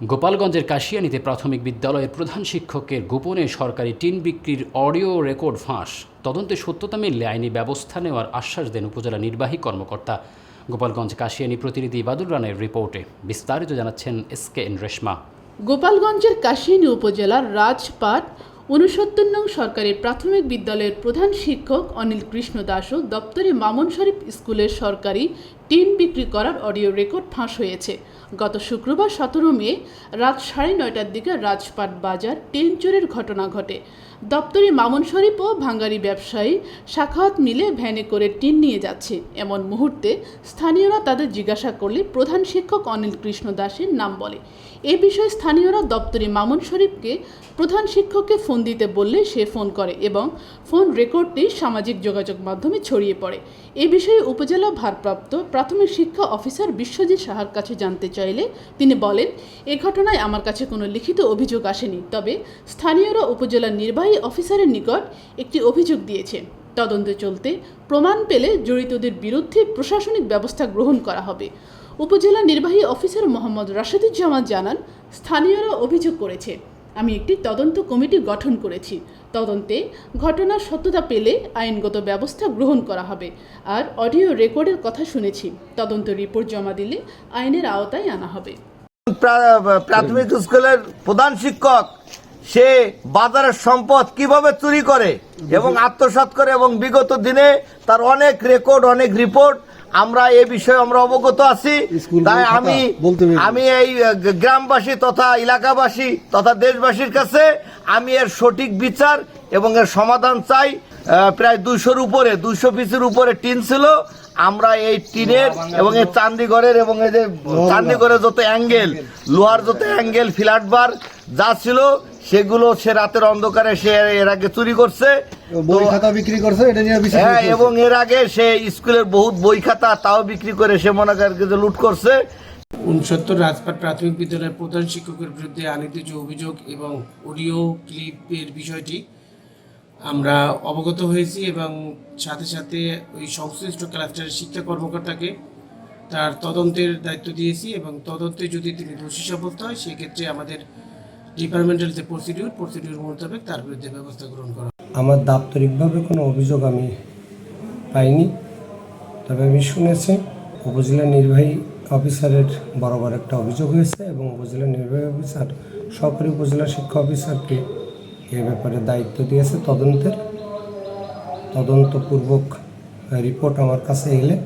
গোপালগঞ্জের কাশিয়ানীতে প্রাথমিক বিদ্যালয়ের প্রধান শিক্ষকের গোপনে সরকারি টিন বিক্রির অডিও রেকর্ড ফাঁস। তদন্তে সত্যতা মিললে আইনি ব্যবস্থা নেওয়ার আশ্বাস দেন উপজেলা নির্বাহী কর্মকর্তা। গোপালগঞ্জ কাশিয়ানি প্রতিনিধি ইবাদুর রানের রিপোর্টে বিস্তারিত জানাচ্ছেন এস কে এন রেশমা। গোপালগঞ্জের কাশিয়ানী উপজেলার রাজপাট উনসত্তর নং সরকারের প্রাথমিক বিদ্যালয়ের প্রধান শিক্ষক অনিল কৃষ্ণ দাসও দপ্তরে মামুন শরীফ স্কুলের সরকারি টিন বিক্রি করার অডিও রেকর্ড ফাঁস হয়েছে। গত শুক্রবার সতেরো মে রাত সাড়ে নয়টার দিকে রাজপাট বাজার টিন চোরের ঘটনা ঘটে। দপ্তরে মামুন শরীফ ও ভাঙ্গারি ব্যবসায়ী শাখাওয়াত মিলে ভ্যানে করে টিন নিয়ে যাচ্ছে। এমন মুহূর্তে স্থানীয়রা তাদের জিজ্ঞাসা করলে প্রধান শিক্ষক অনিল কৃষ্ণ দাসের নাম বলে। এ বিষয়ে স্থানীয়রা দপ্তরে মামুন শরীফকে প্রধান শিক্ষককে ফোন দিতে বললে সে ফোন করে এবং ফোন রেকর্ডটি সামাজিক যোগাযোগ মাধ্যমে ছড়িয়ে পড়ে। এ বিষয়ে উপজেলা ভারপ্রাপ্ত প্রাথমিক শিক্ষা অফিসার বিশ্বজিৎ সাহার কাছে জানতে চাইলে তিনি বলেন, এ ঘটনায় আমার কাছে কোনো লিখিত অভিযোগ আসেনি, তবে স্থানীয়রা উপজেলা নির্বাহী অফিসারের নিকট একটি অভিযোগ দিয়েছে। তদন্ত চলতে প্রমাণ পেলে জড়িতদের বিরুদ্ধে প্রশাসনিক ব্যবস্থা গ্রহণ করা হবে। উপজেলা নির্বাহী অফিসার মোহাম্মদ রাশেদুজ্জামান জানান, স্থানীয়রা অভিযোগ করেছে। আমি একটি তদন্ত কমিটি গঠন করেছি। তদন্তে ঘটনার সত্যতা পেলে আইনগত ব্যবস্থা গ্রহণ করা হবে আর অডিও রেকর্ডের কথা শুনেছি। তদন্ত রিপোর্ট জমা দিলে আইনের আওতায় আনা হবে। প্রাথমিক স্কুলের প্রধান শিক্ষক, সে বাজারের সম্পদ কীভাবে চুরি করে এবং আত্মসাৎ করে এবং বিগত দিনে তার অনেক রেকর্ড, অনেক রিপোর্ট আমরা এ বিষয়ে আমরা অবগত আছি। তাই আমি আমি এই গ্রামবাসী তথা এলাকাবাসী তথা দেশবাসীর কাছে আমি এর সঠিক বিচার এবং এর সমাধান চাই। প্রায় দুশোর উপরে দুশো পিসের উপরে টিন ছিল। আমরা এই টিনের এবং এই চান্দিগড়ের এবং এই যে চান্দিগড়ের যত অ্যাঙ্গেল লোহার যত অ্যাঙ্গেল ফ্ল্যাট বার যা ছিল সেগুলো সে রাতের অন্ধকারে সে এর আগে চুরি করছে। বই খাতা বিক্রি করছে এটা নিয়ে হ্যাঁ এবং এর আগে সে স্কুলের বহুত বই খাতা তাও বিক্রি করে সে মনে করে যে লুট করছে। উনসত্তর রাজপাট প্রাথমিক বিদ্যালয়ের প্রধান শিক্ষকের বিরুদ্ধে আনিত যে অভিযোগ এবং অডিও ক্লিপের বিষয়টি আমরা অবগত হয়েছি এবং সাথে সাথে ওই সংশ্লিষ্ট ক্লাস্টারের শিক্ষা কর্মকর্তাকে তার তদন্তের দায়িত্ব দিয়েছি এবং তদন্তে যদি তিনি দোষী সাব্যস্ত হয়, সেক্ষেত্রে আমাদের ডিপার্টমেন্টাল যে প্রসিডিউর প্রসিডিউর মোতাবেক তার বিরুদ্ধে ব্যবস্থা গ্রহণ করা আমার দাপ্তরিকভাবে কোনো অভিযোগ আমি পাইনি, তবে আমি শুনেছি উপজেলা নির্বাহী অফিসারের বরাবর একটা অভিযোগ হয়েছে এবং উপজেলা নির্বাহী অফিসার, সহকারী উপজেলা শিক্ষা অফিসারকে এ ব্যাপারে দায়িত্ব দিয়েছে তদন্তের। তদন্তপূর্বক রিপোর্ট আমার কাছে এলে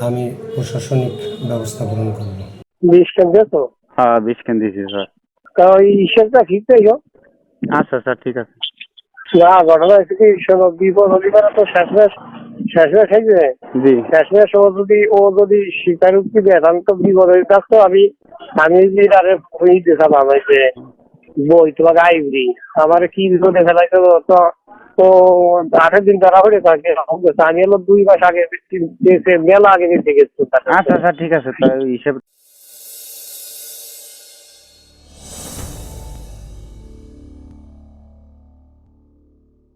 আমি প্রশাসনিক ব্যবস্থা গ্রহণ করব। বিশ কেন্দ্রে তো? হ্যাঁ বিশ কেন দিয়েছি স্যার। তা ওই হিসেবটা ঠিক তাই হোক? আচ্ছা স্যার ঠিক আছে। না ঘটনা হচ্ছে কি শোনো বিপদ অধিকার তো শেষমেশ শেষমেশ হয়েছে জি। শেষমেশ ও যদি ও যদি স্বীকারোক্তি দেয় তাহলে তো বিপদ হয়ে থাকতো আমি আমি যদি তারে ফোনই দিতাম আমি যে বই তোমাকে আইবি আমার কি বিপদে ফেলাইতে তো তো আঠের দিন ধরা হয়ে থাকে। আমি হলো দুই মাস আগে মেলা আগে গেছি। আচ্ছা আচ্ছা ঠিক আছে তাই হিসেব